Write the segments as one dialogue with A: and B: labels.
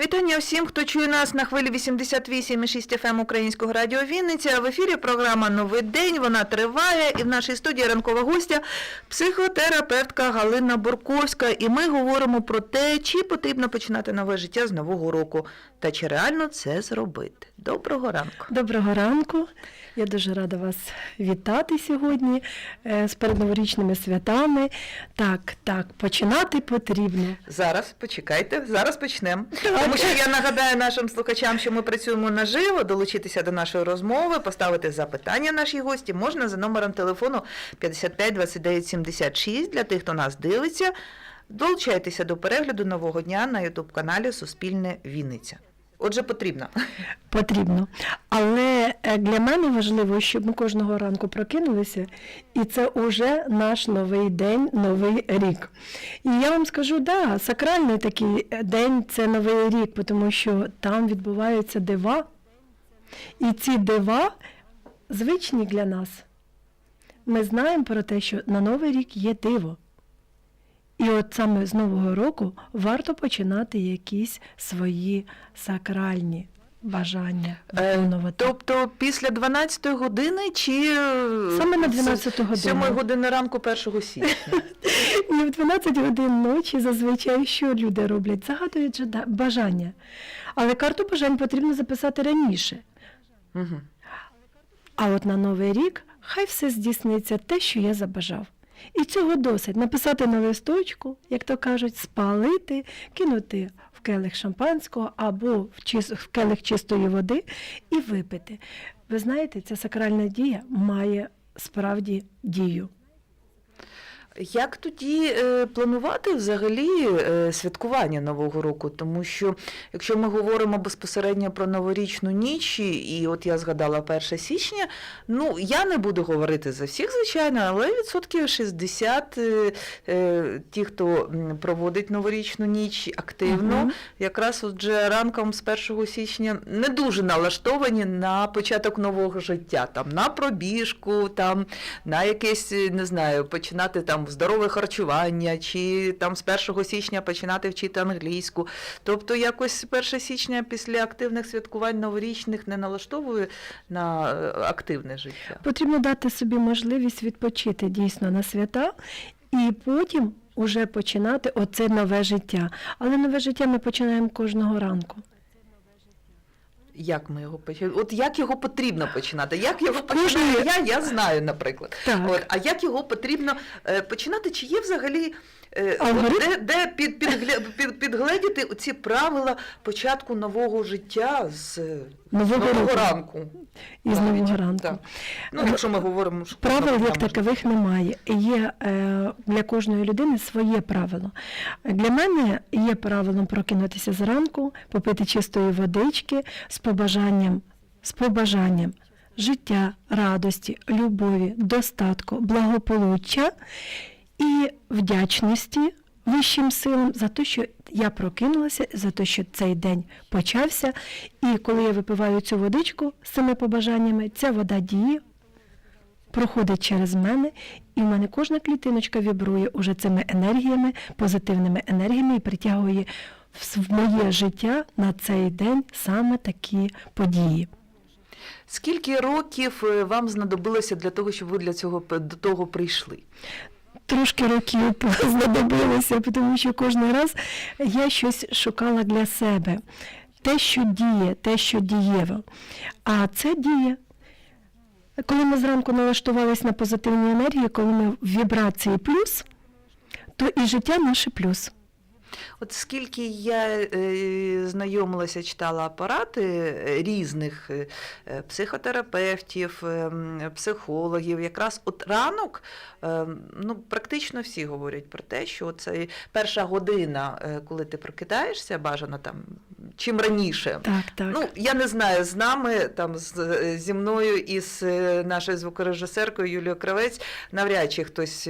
A: Вітання всім, хто чує нас на хвилі 88,6 FM Українського радіо Вінниця. В ефірі програма Новий день. Вона триває. І в нашій студії ранкова гостя психотерапевтка Галина Бурковська. І ми говоримо про те, чи потрібно починати нове життя з нового року, та чи реально це зробити. Доброго ранку.
B: Доброго ранку. Я дуже рада вас вітати сьогодні е, з передноворічними святами. Так, так, починати потрібно.
A: Зараз почекайте, зараз почнемо. Тому що я нагадаю нашим слухачам, що ми працюємо наживо, долучитися до нашої розмови, поставити запитання нашій гості можна за номером телефону 55 29 76 для тих, хто нас дивиться. Долучайтеся до перегляду нового дня на Ютуб каналі Суспільне Вінниця. Отже, потрібно.
B: Потрібно. Але е, для мене важливо, щоб ми кожного ранку прокинулися, і це уже наш новий день, новий рік. І я вам скажу, да, сакральний такий день це новий рік, тому що там відбуваються дива. І ці дива звичні для нас. Ми знаємо про те, що на Новий рік є диво. І от саме з Нового року варто починати якісь свої сакральні бажання
A: Е,
B: виконувати.
A: Тобто після 12-ї години чи
B: Саме на 12 годину.
A: 7 години ранку 1 січня.
B: І в 12 годин ночі зазвичай що люди роблять? Загадують бажання. Але карту бажань потрібно записати раніше.
A: Угу.
B: А от на Новий рік хай все здійсниться те, що я забажав. І цього досить написати на листочку, як то кажуть, спалити, кинути в келих шампанського або в, чис- в келих чистої води і випити. Ви знаєте, ця сакральна дія має справді дію.
A: Як тоді е, планувати взагалі е, святкування Нового року? Тому що якщо ми говоримо безпосередньо про новорічну ніч, і от я згадала 1 січня, ну я не буду говорити за всіх, звичайно, але відсотків 60 е, ті, хто проводить новорічну ніч активно,
B: Мгм.
A: якраз отже ранком з 1 січня не дуже налаштовані на початок нового життя, там на пробіжку, там на якесь, не знаю, починати там здорове харчування, чи там з 1 січня починати вчити англійську. Тобто якось 1 січня після активних святкувань новорічних не налаштовує на е, активне життя.
B: Потрібно дати собі можливість відпочити дійсно на свята і потім уже починати оце нове життя. Але нове життя ми починаємо кожного ранку.
A: Як ми його почали? От як його потрібно починати? Як його починаю я, я знаю, наприклад.
B: Так.
A: От, а як його потрібно е, починати? Чи є взагалі? Де, де під, підгля- під, підгледіти ці правила початку нового життя з е,
B: Нового
A: нового ранку?
B: Із
A: навіть,
B: нового ранку.
A: так. Ну, якщо ми говоримо, що
B: Правил як такових немає. Є е, для кожної людини своє правило. Для мене є правилом прокинутися зранку, попити чистої водички з побажанням, з побажанням життя, радості, любові, достатку, благополуччя і вдячності вищим силам за те, що я прокинулася, за те, що цей день почався. І коли я випиваю цю водичку з цими побажаннями, ця вода діє, проходить через мене, і в мене кожна клітиночка вібрує уже цими енергіями, позитивними енергіями і притягує в моє життя на цей день саме такі події.
A: Скільки років е, вам знадобилося для того, щоб ви для цього до того прийшли?
B: Трошки років знадобилося, тому що кожен раз я щось шукала для себе. Те, що діє, те, що дієво. А це діє. Коли ми зранку налаштувалися на позитивні енергії, коли ми в вібрації плюс, то і життя наше плюс.
A: От скільки я е, знайомилася, читала апарати е, різних е, психотерапевтів, е, психологів, якраз от ранок, е, ну практично всі говорять про те, що це перша година, коли ти прокидаєшся, бажано там чим раніше.
B: Так, так.
A: Ну, я не знаю, з нами, там, з, зі мною і з нашою звукорежисеркою Юлією Кравець, навряд чи хтось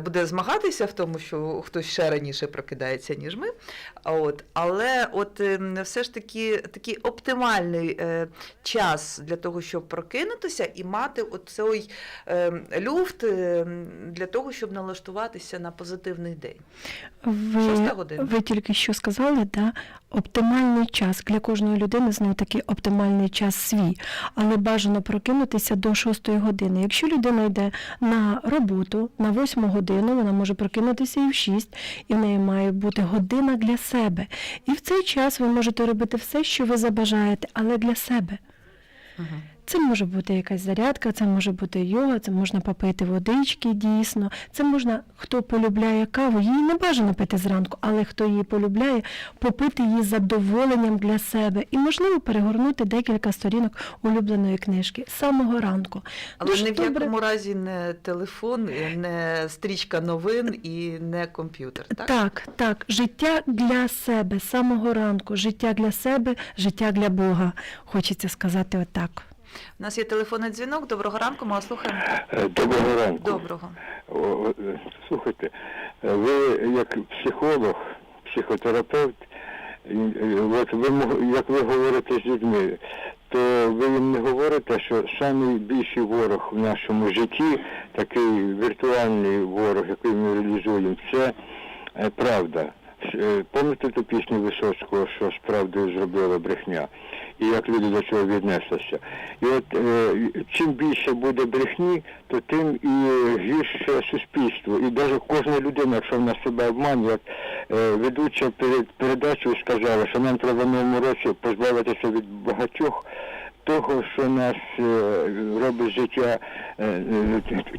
A: буде змагатися в тому, що хтось ще раніше прокидається, ніж ніж ми. От, але от ем, все ж таки такий оптимальний е, час для того, щоб прокинутися і мати от цей е, люфт е, для того, щоб налаштуватися на позитивний день.
B: Ви, ви тільки що сказали, да, оптимальний час для кожної людини знову таки оптимальний час свій, але бажано прокинутися до 6 години. Якщо людина йде на роботу на 8 годину, вона може прокинутися і в 6, і в неї має бути година для себе. І в цей час ви можете робити все, що ви забажаєте, але для себе.
A: Угу.
B: Це може бути якась зарядка, це може бути йога, це можна попити водички дійсно. Це можна, хто полюбляє каву, її не бажано пити зранку, але хто її полюбляє, попити її з задоволенням для себе і, можливо, перегорнути декілька сторінок улюбленої книжки з самого ранку.
A: Але
B: Дуже
A: ні в
B: добре.
A: якому разі не телефон, не стрічка новин і не комп'ютер. Так?
B: Так, так, життя для себе з самого ранку, життя для себе, життя для Бога. Хочеться сказати отак.
A: У нас є телефонний дзвінок. Доброго ранку, ми вас слухаємо.
C: Е, Доброго ранку.
A: Доброго.
C: О, е, Слухайте, е, ви як психолог, психотерапевт, от ви як ви говорите з людьми, то ви їм не говорите, що найбільший ворог в нашому житті, такий віртуальний ворог, який ми реалізуємо, це правда. Пам'ятаєте ту пісню Висоцького, що з правдою зробила брехня, і як люди до цього віднеслися. І от е, чим більше буде брехні, то тим і гірше суспільство. І навіть кожна людина, якщо вона себе обманює, як е, ведуча перед передачею сказала, що нам треба в новому році позбавитися від багатьох того, що нас е, робить життя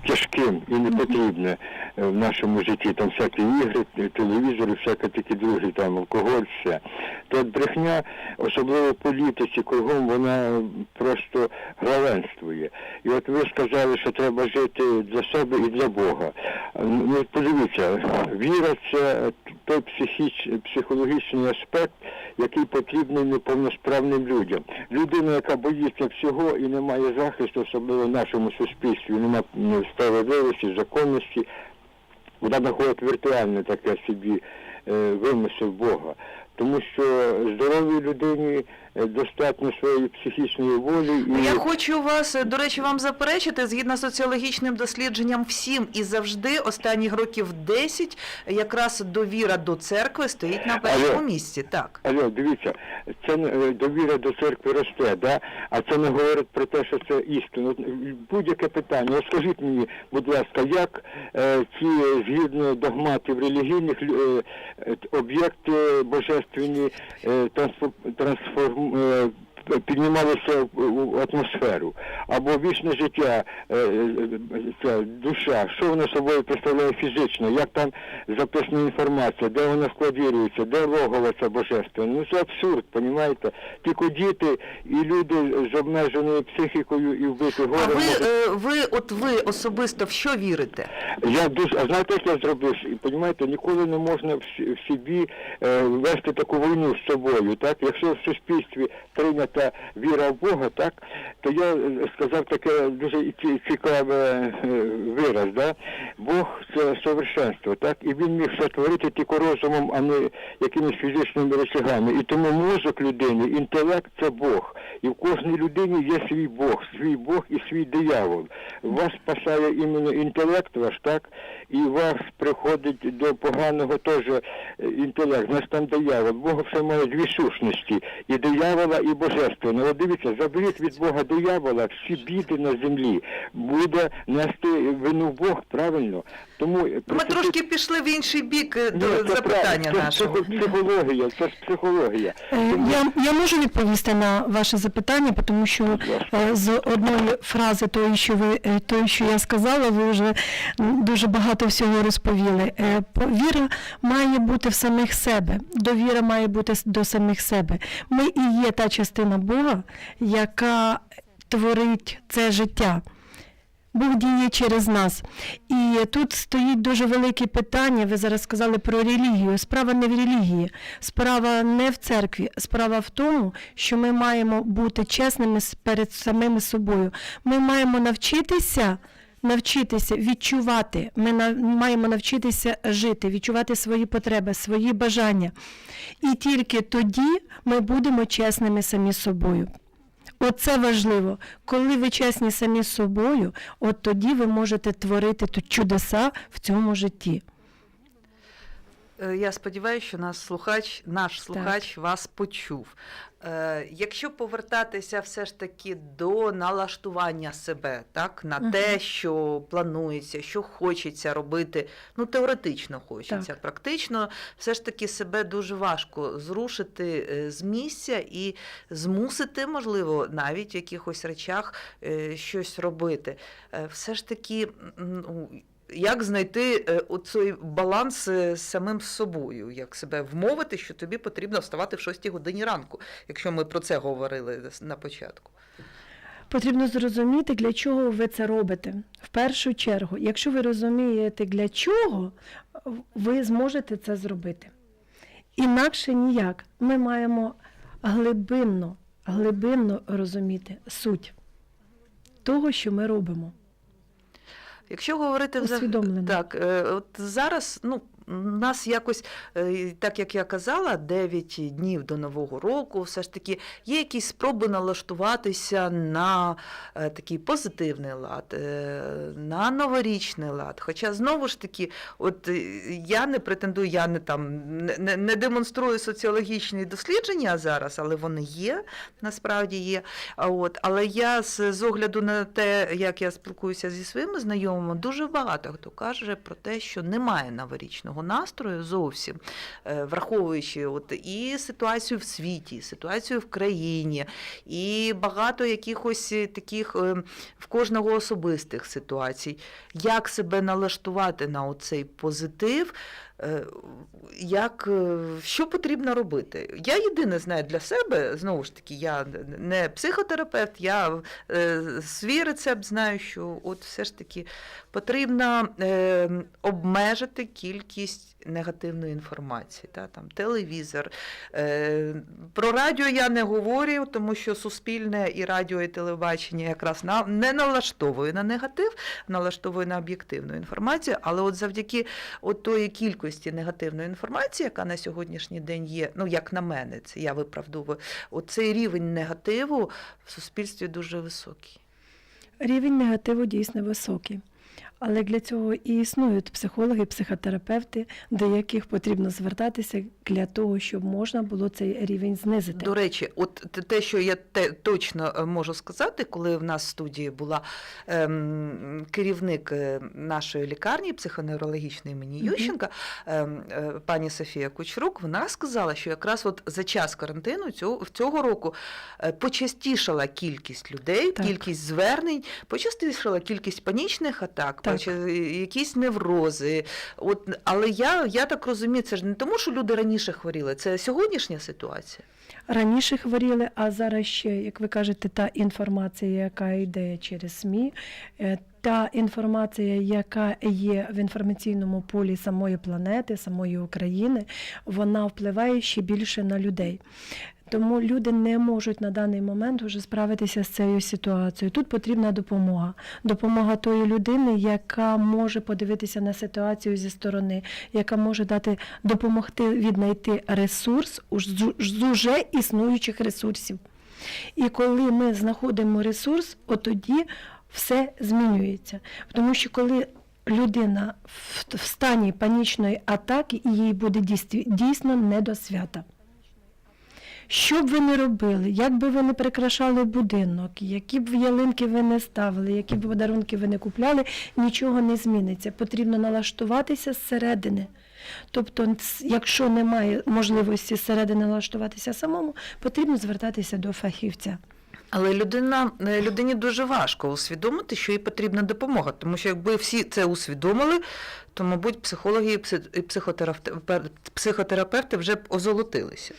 C: тяжким і непотрібне е, в нашому житті. Там всякі ігри, е, телевізори, всяке такі другі, там алкоголь, все. То от брехня, особливо політиці, кругом вона просто главенствує. І от ви сказали, що треба жити для себе і для Бога. Ну, подивіться, віра це той психіч, психологічний аспект, який потрібний неповносправним людям. Людина, яка боїться всього і не має захисту, особливо в нашому суспільстві, немає справедливості, законності, вона знаходить віртуальне таке собі е, вимисел Бога. Тому що здоровій людині достатньо своєї психічної волі і
A: Я хочу вас, е, до речі, вам заперечити, згідно з соціологічним дослідженням, всім і завжди останніх років 10 якраз довіра до церкви стоїть на першому
C: Алло.
A: місці. Так.
C: Алло, дивіться, це е, довіра до церкви росте, да? а це не говорить про те, що це істина. Будь-яке питання, от скажіть мені, будь ласка, як е, ці е, згідно догматів релігійних е, е, об'єкти божественні е, трансфо- трансформ, uh, е, піднімалися в, атмосферу, або вічне життя, е, е, ця душа, що вона собою представляє фізично, як там записана інформація, де вона складірується, де логово це божественне. Ну це абсурд, понімаєте? Тільки діти і люди з обмеженою психікою і вбити
A: А ви,
C: можуть-
A: ви, от ви особисто в що вірите?
C: я дуже, а знаєте, як я зробив? І понімаєте, ніколи не можна в, собі вести таку війну з собою. Так, якщо в суспільстві прийнята віра в Бога, так, то я е, сказав таке дуже цікаве е, вираз, да? Бог це совершенство, так, і він міг все творити тільки розумом, а не якимись фізичними речагами. І тому мозок людини, інтелект це Бог. І в кожній людині є свій Бог, свій Бог і свій диявол. Вас спасає іменно інтелект ваш, так? І вас приходить до поганого теж е, інтелект. Значить там диявол. Бог все має дві сущності. І диявола, і божественного. От дивіться, заберіть від Бога диявола, всі біди на землі. Буде нести вину Бог, правильно? Тому
A: Ми трошки пішли в інший бік е, до
C: це
A: запитання.
C: Це
A: нашого.
C: психо- психологія, це ж психологія.
B: Е, Я, я можу відповісти на ваше запитання, тому що е, з одної фрази тої, що ви е, тої, що я сказала, ви вже дуже багато всього розповіли. Е, Віра має бути в самих себе, довіра має бути до самих себе. Ми і є та частина Бога, яка творить це життя. Бог діє через нас. І тут стоїть дуже велике питання. Ви зараз сказали про релігію. Справа не в релігії, справа не в церкві. Справа в тому, що ми маємо бути чесними перед самими собою. Ми маємо навчитися навчитися відчувати. Ми маємо навчитися жити, відчувати свої потреби, свої бажання. І тільки тоді ми будемо чесними самі собою. Оце важливо. Коли ви чесні самі з собою, от тоді ви можете творити тут чудеса в цьому житті.
A: Е, Я сподіваюся, що наш слухач, наш слухач вас почув. Е, якщо повертатися все ж таки до налаштування себе, так, на
B: Мгм.
A: те, що планується, що хочеться робити, ну теоретично хочеться,
B: Так.
A: практично все ж таки себе дуже важко зрушити е, з місця і змусити, можливо, навіть в якихось речах щось робити. Все ж таки. Як знайти е, оцей баланс е, з самим собою, як себе вмовити, що тобі потрібно вставати в 6 годині ранку, якщо ми про це говорили на початку.
B: Потрібно зрозуміти, для чого ви це робите. В першу чергу, якщо ви розумієте, для чого, ви зможете це зробити. Інакше ніяк. Ми маємо глибинно, глибинно розуміти суть того, що ми робимо.
A: Якщо говорити за
B: Усвідомлено.
A: так, е, от зараз, ну. Нас якось, е, так як я казала, 9 днів до Нового року, все ж таки є якісь спроби налаштуватися на е, такий позитивний лад, е, на новорічний лад. Хоча знову ж таки, от я не претендую, я не там не- не демонструю соціологічні дослідження зараз, але вони є, насправді є. От, але я з, з огляду на те, як я спілкуюся зі своїми знайомими, дуже багато хто каже про те, що немає новорічного настрою зовсім, е, враховуючи от і ситуацію в світі, і ситуацію в країні, і багато якихось таких е, в кожного особистих ситуацій. Як себе налаштувати на оцей позитив? Е, Як, е, що потрібно робити? Я єдине знаю для себе, знову ж таки, я не психотерапевт, я е, свій рецепт знаю, що от все ж таки потрібно е, обмежити кількість негативної інформації. Та, там, телевізор. Е, про радіо я не говорю, тому що суспільне і радіо, і телебачення якраз на, не налаштовує на негатив, налаштовує на об'єктивну інформацію, але от завдяки от тої кількості негативної інформації, яка на сьогоднішній день є, ну як на мене, це я виправдовую, оцей рівень негативу в суспільстві дуже високий.
B: Рівень негативу дійсно високий. Але для цього і існують психологи, психотерапевти, до яких потрібно звертатися для того, щоб можна було цей рівень знизити.
A: До речі, от те- що я те, точно е, можу сказати, коли в нас в студії була ем, керівник е, нашої лікарні психоневрологічної імені Ющенка, ем, е, пані Софія Кучрук, вона сказала, що якраз от за час карантину цього, цього року почастішала кількість людей,
B: Так.
A: кількість звернень, почастішала кількість панічних атак,
B: Так.
A: Поча- якісь неврози. От, але я, я так розумію, це ж не тому, що люди раніше хворіли, це сьогоднішня ситуація.
B: Раніше хворіли, а зараз ще, як ви кажете, та інформація, яка йде через СМІ, е, та інформація, яка є в інформаційному полі самої планети, самої України, вона впливає ще більше на людей. Тому люди не можуть на даний момент вже справитися з цією ситуацією. Тут потрібна допомога. Допомога тої людини, яка може подивитися на ситуацію зі сторони, яка може дати допомогти віднайти ресурс з уже існуючих ресурсів. І коли ми знаходимо ресурс, от тоді все змінюється. Тому що коли людина в, стані панічної атаки, і їй буде дійсно не до свята. Що б ви не робили, як би ви не прикрашали будинок, які б ялинки ви не ставили, які б подарунки ви не купляли, нічого не зміниться. Потрібно налаштуватися зсередини. Тобто, якщо немає можливості зсередини налаштуватися самому, потрібно звертатися до фахівця.
A: Але людина, е, людині дуже важко усвідомити, що їй потрібна допомога. Тому що якби всі це усвідомили, то, мабуть, психологи і пси- і психотерапевти, психотерапевти вже б озолотилися.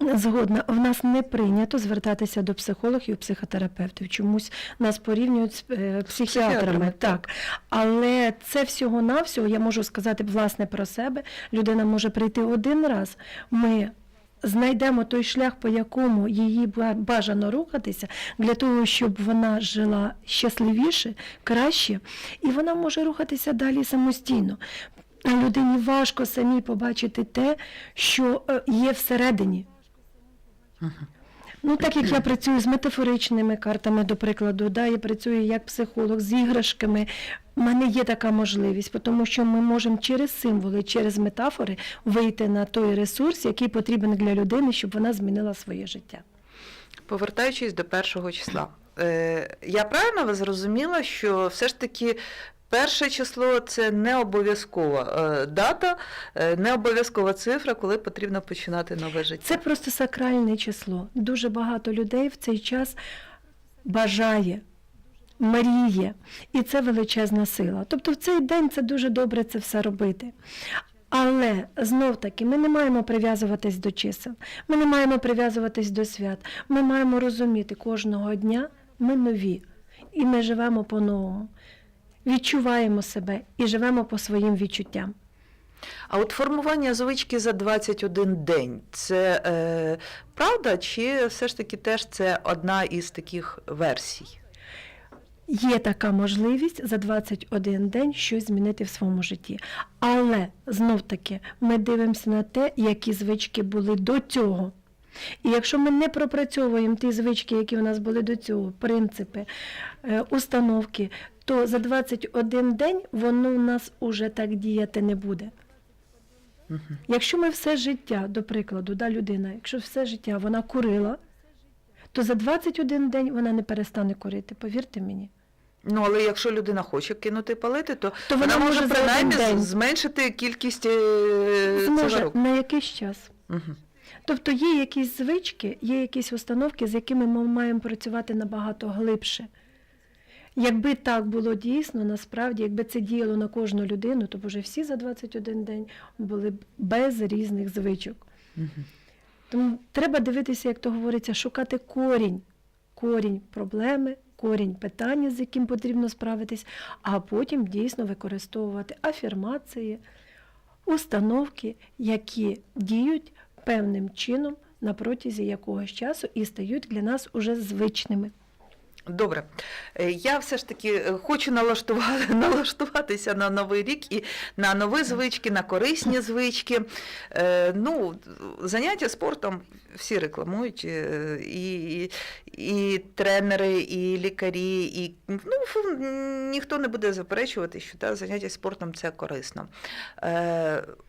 B: Згодна, в нас не прийнято звертатися до психологів, психотерапевтів. Чомусь нас порівнюють з е, психіатрами.
A: психіатрами,
B: Так. Але це всього-навсього, я можу сказати власне про себе. Людина може прийти один раз. Ми знайдемо той шлях, по якому її бажано рухатися, для того, щоб вона жила щасливіше, краще, і вона може рухатися далі самостійно. Людині важко самій побачити те, що е, є всередині. Ну, так як я працюю з метафоричними картами, до прикладу, да, я працюю як психолог з іграшками. У мене є така можливість, тому що ми можемо через символи, через метафори вийти на той ресурс, який потрібен для людини, щоб вона змінила своє життя.
A: Повертаючись до першого числа, е, я правильно зрозуміла, що все ж таки перше число це не обов'язкова е, дата, е, не обов'язкова цифра, коли потрібно починати нове життя.
B: Це просто сакральне число. Дуже багато людей в цей час бажає, мріє, і це величезна сила. Тобто в цей день це дуже добре це все робити. Але знов таки ми не маємо прив'язуватись до чисел, ми не маємо прив'язуватись до свят. Ми маємо розуміти, кожного дня ми нові, і ми живемо по-новому, відчуваємо себе і живемо по своїм відчуттям.
A: А от формування звички за 21 день це е, правда, чи все ж таки теж це одна із таких версій?
B: Є така можливість за 21 день щось змінити в своєму житті. Але знов таки ми дивимося на те, які звички були до цього. І якщо ми не пропрацьовуємо ті звички, які у нас були до цього, принципи, е, установки, то за 21 день воно у нас уже так діяти не буде. Якщо ми все життя, до прикладу, да, людина, якщо все життя вона курила, то за 21 день вона не перестане курити, повірте мені.
A: Ну, але якщо людина хоче кинути палити, то,
B: То
A: вона,
B: вона
A: може
B: може
A: принаймні
B: день.
A: зменшити кількість е,
B: Зможе
A: цигарок.
B: на якийсь час.
A: Мгм.
B: Тобто є якісь звички, є якісь установки, з якими ми маємо працювати набагато глибше. Якби так було дійсно, насправді, якби це діяло на кожну людину, то б вже всі за 21 день були б без різних звичок. Тому треба дивитися, як то говориться, шукати корінь, корінь проблеми, корінь питання, з яким потрібно справитись, а потім дійсно використовувати афірмації, установки, які діють певним чином на протязі якогось часу і стають для нас уже звичними.
A: Добре, Е, я все ж таки е, хочу налаштувати, налаштуватися на новий рік і на нові звички, на корисні звички. Е, Ну, заняття спортом всі рекламують, і, і, і тренери, і лікарі, і ну, фу, ніхто не буде заперечувати, що та, заняття спортом це корисно.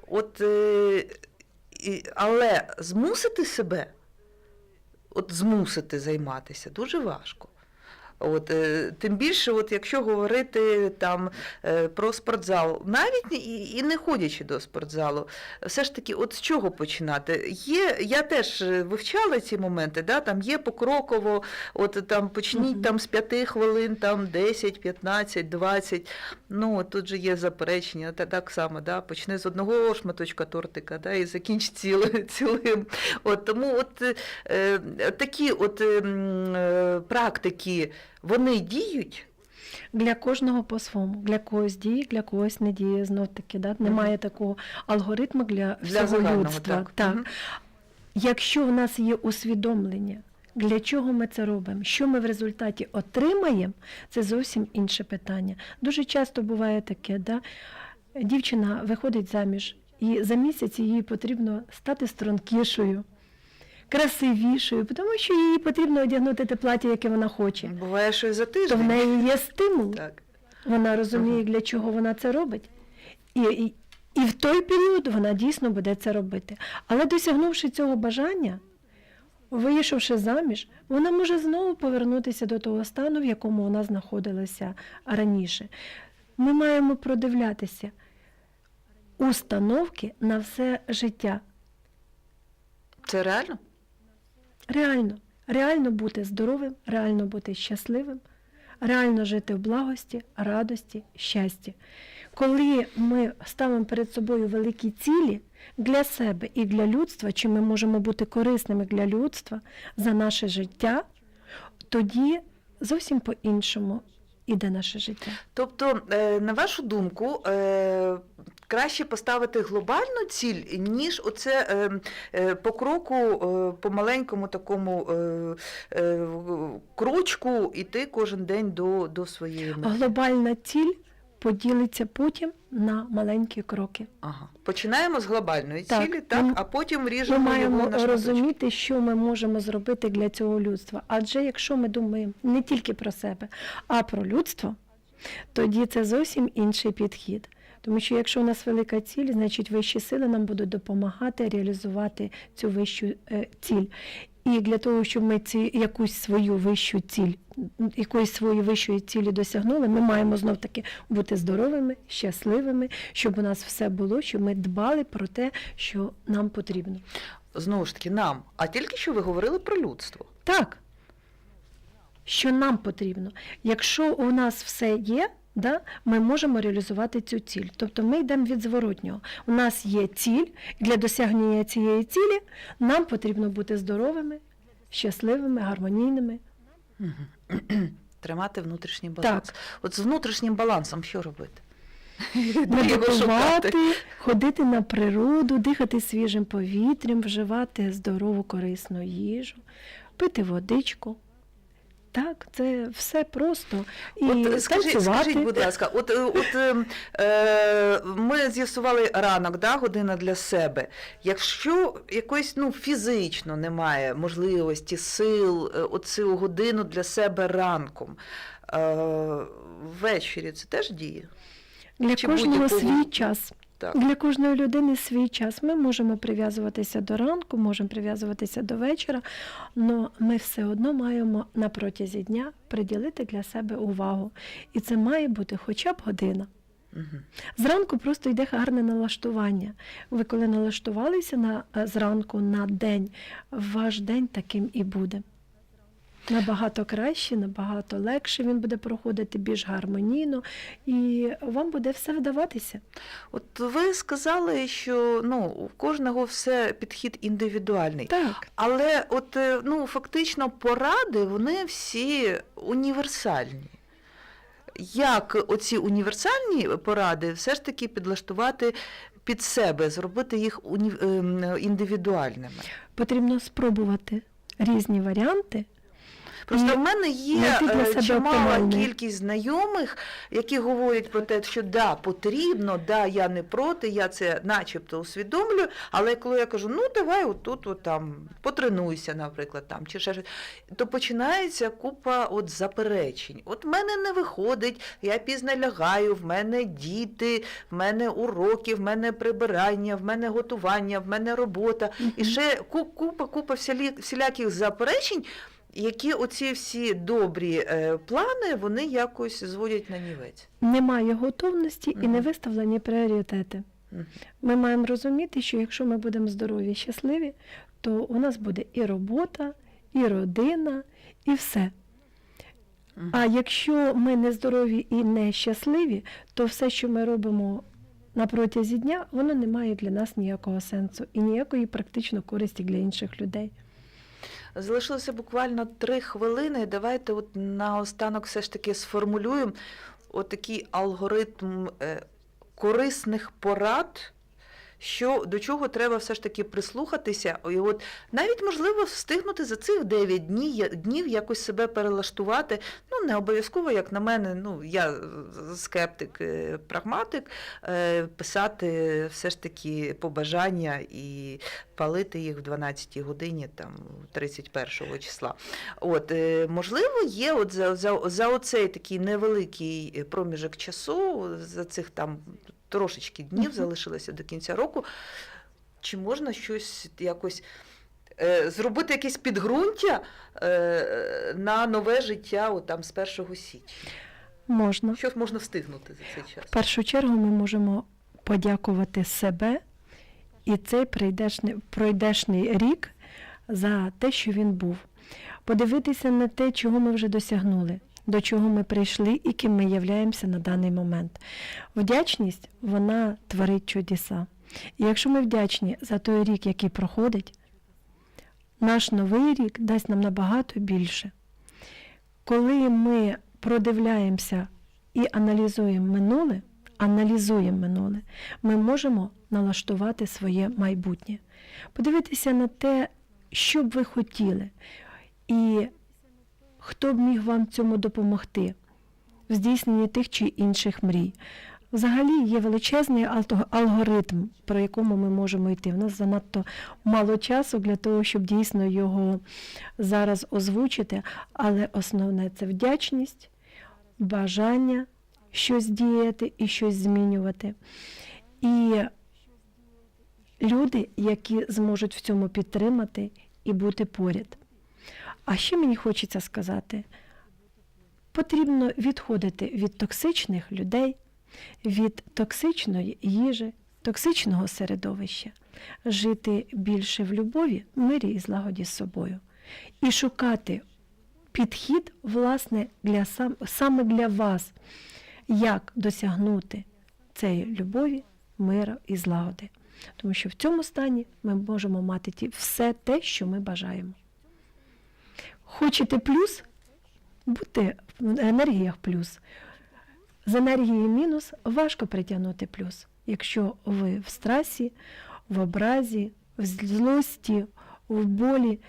A: От, і- але змусити себе, от змусити займатися дуже важко. От, е, тим більше, от, якщо говорити там е, про спортзал, навіть і, і не ходячи до спортзалу, все ж таки, от з чого починати? Є, я теж е, вивчала ці моменти, да, там є покроково, от там почніть
B: Мгм.
A: там з 5 хвилин, там 10, 15, 20. Ну, тут же є заперечення, та так само, да, почни з одного шматочка тортика, да, і закінч цілим. цілим. От, тому от е, такі от е, е, практики, вони діють.
B: Для кожного по-своєму, для когось діє, для когось не діє. Знов таки, да? немає такого алгоритму для,
A: Для
B: всього людства.
A: так. Мгм.
B: Якщо в нас є усвідомлення, для чого ми це робимо, що ми в результаті отримаємо, це зовсім інше питання. Дуже часто буває таке, да? дівчина виходить заміж, і за місяць їй потрібно стати стрункішою, красивішою, тому що їй потрібно одягнути те плаття, яке вона хоче.
A: Буває, що і за тиждень.
B: То в неї є стимул.
A: Так.
B: Вона розуміє,
A: Ага.
B: для чого вона це робить. І, і, і в той період вона дійсно буде це робити. Але досягнувши цього бажання, вийшовши заміж, вона може знову повернутися до того стану, в якому вона знаходилася раніше. Ми маємо продивлятися установки на все життя.
A: Це реально?
B: Реально, реально бути здоровим, реально бути щасливим, реально жити в благості, радості, щасті. Коли ми ставимо перед собою великі цілі для себе і для людства, чи ми можемо бути корисними для людства за наше життя, тоді зовсім по-іншому іде наше життя.
A: Тобто, е, на вашу думку, е, краще поставити глобальну ціль, ніж оце е, по кроку, по маленькому такому крочку іти кожен день до, до своєї мети.
B: Глобальна ціль поділиться потім на маленькі кроки.
A: Ага. Починаємо з глобальної
B: Так,
A: цілі, так,
B: ми-
A: а потім
B: Ми
A: ріжемо його
B: маємо
A: на
B: розуміти, що ми можемо зробити для цього людства. Адже якщо ми думаємо не тільки про себе, а про людство, тоді це зовсім інший підхід. Тому що якщо у нас велика ціль, значить вищі сили нам будуть допомагати реалізувати цю вищу е, ціль. І для того, щоб ми ці якусь свою вищу ціль, якоїсь своєї вищої цілі досягнули, ми маємо знов таки бути здоровими, щасливими, щоб у нас все було, щоб ми дбали про те, що нам потрібно.
A: Знову ж таки, нам. А тільки що ви говорили про людство.
B: Так. Що нам потрібно? Якщо у нас все є, да, ми можемо реалізувати цю ціль. Тобто ми йдемо від зворотнього. У нас є ціль, і для досягнення цієї цілі нам потрібно бути здоровими, щасливими, гармонійними.
A: Тримати внутрішній баланс.
B: Так.
A: От з внутрішнім балансом що робити?
B: Медитувати, ходити на природу, дихати свіжим повітрям, вживати здорову корисну їжу, пити водичку. Так, це все просто. І
A: От скажіть, скажіть, будь ласка, от, е, от е, е, ми з'ясували ранок, да, година для себе. Якщо якоїсь ну, фізично немає можливості, сил, е, оцю годину для себе ранком, е, ввечері це теж діє?
B: Для
A: Чи
B: кожного
A: будь-якого-
B: свій час.
A: Так.
B: Для кожної людини свій час. Ми можемо прив'язуватися до ранку, можемо прив'язуватися до вечора, але ми все одно маємо на протязі дня приділити для себе увагу. І це має бути хоча б година.
A: Мгм.
B: Зранку просто йде гарне налаштування. Ви коли налаштувалися на, е, зранку на день, ваш день таким і буде. Набагато краще, набагато легше він буде проходити більш гармонійно, і вам буде все вдаватися.
A: От ви сказали, що ну, у кожного все підхід індивідуальний.
B: Так,
A: Але от е, ну, фактично поради вони всі універсальні. Як оці універсальні поради все ж таки підлаштувати під себе, зробити їх ем, індивідуальними?
B: потрібно спробувати різні варіанти.
A: Просто в мене є е, чимала кількість знайомих, які говорять про те, що да, потрібно, да, я не проти, я це начебто усвідомлюю, але коли я кажу, ну давай отут от, там потренуйся, наприклад, там чи ще щось, то починається купа от заперечень. От в мене не виходить, я пізно лягаю, в мене діти, в мене уроки, в мене прибирання, в мене готування, в мене робота. І ще ку- купа, купа всіляких заперечень, які оці всі добрі е, плани, вони якось зводять на нівець.
B: Немає готовності і не виставлені пріоритети. Ми маємо розуміти, що якщо ми будемо здорові і щасливі, то у нас буде і робота, і родина, і все. А якщо ми не здорові і не щасливі, то все, що ми робимо на протязі дня, воно не має для нас ніякого сенсу і ніякої практично користі для інших людей.
A: Залишилося буквально три хвилини. Давайте от наостанок все ж таки сформулюємо отакий алгоритм е, корисних порад. Що до чого треба все ж таки прислухатися, і от навіть можливо встигнути за цих 9 днів, днів якось себе перелаштувати. Ну не обов'язково, як на мене, ну я скептик, е, прагматик, е, писати все ж таки побажання і палити їх в 12-й годині, там 31 числа. От е, можливо, є от за, за, за оцей такий невеликий проміжок часу, за цих там трошечки днів залишилося до кінця року. Чи можна щось якось е, зробити якесь підґрунтя е, на нове життя от, там, з 1 січня?
B: Можна.
A: Що можна встигнути за цей час?
B: В першу чергу ми можемо подякувати себе і цей прийдешний, пройдешний рік за те, що він був. Подивитися на те, чого ми вже досягнули, до чого ми прийшли і ким ми являємося на даний момент. Вдячність вона творить чудеса. І якщо ми вдячні за той рік, який проходить, наш новий рік дасть нам набагато більше. Коли ми продивляємося і аналізуємо минуле, аналізуємо минуле, ми можемо налаштувати своє майбутнє, подивитися на те, що б ви хотіли, і хто б міг вам цьому допомогти в здійсненні тих чи інших мрій. Взагалі є величезний алгоритм, про якому ми можемо йти. У нас занадто мало часу для того, щоб дійсно його зараз озвучити, але основне це вдячність, бажання щось діяти і щось змінювати. І люди, які зможуть в цьому підтримати і бути поряд. А ще мені хочеться сказати, потрібно відходити від токсичних людей, від токсичної їжі, токсичного середовища, жити більше в любові, мирі і злагоді з собою, і шукати підхід, власне, для сам, саме для вас, як досягнути цієї любові, миру і злагоди. Тому що в цьому стані ми можемо мати ті, все те, що ми бажаємо. Хочете плюс? Будьте в енергіях плюс. З енергії мінус важко притягнути плюс. Якщо ви в стресі, в образі, в злості, в болі,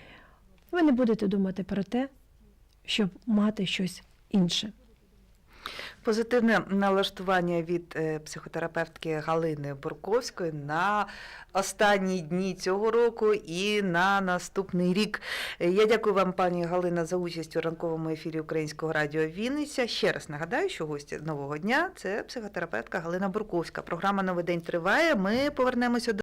B: ви не будете думати про те, щоб мати щось інше.
A: Позитивне налаштування від е, психотерапевтки Галини Бурковської на останні дні цього року і на наступний рік. Я дякую вам, пані Галина, за участь у ранковому ефірі Українського радіо Вінниця. Ще раз нагадаю, що гості нового дня це психотерапевтка Галина Бурковська. Програма Новий день триває. Ми повернемося до.